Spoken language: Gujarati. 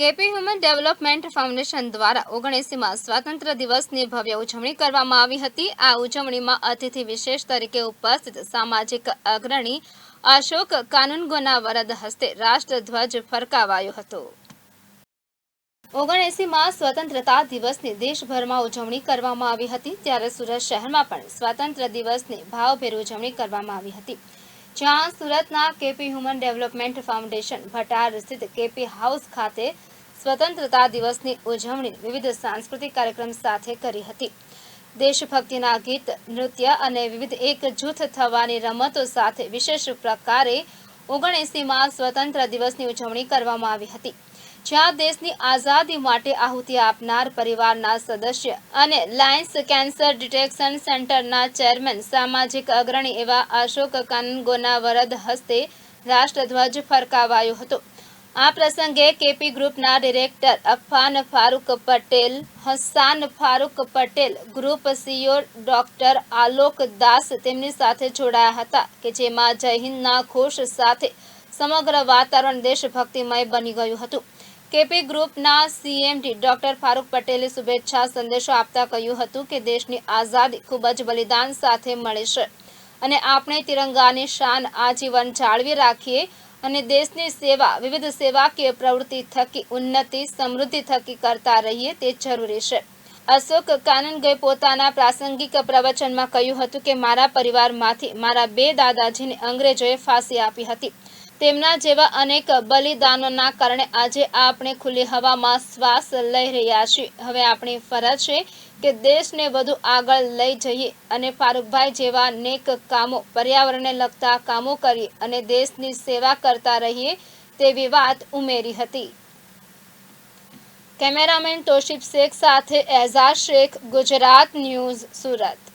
કેપી હ્યુમન ડેવલપમેન્ટ ફાઉન્ડેશન દ્વારા ઓગણીસીમાં સ્વાતંત્ર્ય દિવસની ભવ્ય ઉજવણી કરવામાં આવી હતી. આ ઉજવણીમાં અતિથિ વિશેષ તરીકે ઉપસ્થિત સામાજિક અગ્રણી અશોક કાનુનગોના વરદ હસ્તે રાષ્ટ્રધ્વજ ફરકાવાયો હતો. ઓગણએંસીમાં સ્વતંત્રતા દિવસની દેશભરમાં ઉજવણી કરવામાં આવી હતી. ત્યારે સુરત શહેરમાં પણ સ્વાતંત્ર્ય દિવસની ભાવભેર ઉજવણી કરવામાં આવી હતી. જ્યાં સુરતના KP human development foundation Bhatar સ્થિત કેપી હાઉસ ખાતે સ્વતંત્રતા દિવસની ઉજવણી વિવિધ સાંસ્કૃતિક કાર્યક્રમ સાથે કરી હતી. દેશભક્તિના ગીત, નૃત્ય અને વિવિધ એક જૂથ થવાની રમતો સાથે વિશેષ પ્રકારે ઓગણએસીમાં સ્વતંત્ર દિવસની ઉજવણી કરવામાં આવી હતી. જ્યાં દેશની આઝાદી માટે આહુતિ આપનાર પરિવારના સદસ્ય અને લાયન્સ કેન્સર ડિટેક્શન સેન્ટરના ચેરમેન, સામાજિક અગ્રણી એવા અશોક કાનગોના વરદ હસ્તે રાષ્ટ્રધ્વજ ફરકાવાયો હતો. આ પ્રસંગે કેપી ગ્રુપના director Afan Farooq Patel, Hasan Farooq Patel, group CEO doctor Alok Das તેમની સાથે જોડાયા હતા કે જેમાં જય હિન્દના ઘોષ સાથે સમગ્ર વાતાવરણ દેશભક્તિમય બની ગયું હતું. કેપી ગ્રુપના સીએમડી ડોક્ટર ફારૂક પટેલે શુભેચ્છા સંદેશો આપતા કહ્યું હતું કે દેશની આઝાદી ખૂબ જ બલિદાન સાથે મળે છે. અને આપણે તિરંગાની શાન આજીવન જાળવી રાખીએ અને દેશની સેવા, વિવિધ સેવાકીય પ્રવૃત્તિ થકી, ઉન્નતિ, સમૃદ્ધિ થકી કરતા રહીએ તે જરૂરી છે. અશોક કાનનગોએ પોતાના પ્રાસંગિક પ્રવચનમાં કહ્યું હતું કે, મારા પરિવારમાંથી મારા બે દાદાજીને અંગ્રેજોએ ફાંસી આપી હતી. તેમના જેવા અનેક બલિદાનોના કારણે આજે આપણે ખુલ્લી હવામાં શ્વાસ લઈ રહ્યા છીએ. હવે આપણી ફરજ છે કે દેશને વધુ આગળ લઈ જઈએ અને ફારૂકભાઈ જેવા નેક કામો, પર્યાવરણને લગતા કામો કરીએ અને દેશની સેવા કરતા રહીએ તેવી વાત ઉમેરી હતી. કેમેરામેન તોશિફ શેખ સાથે એઝાઝ શેખ, ગુજરાત ન્યૂઝ સુરત.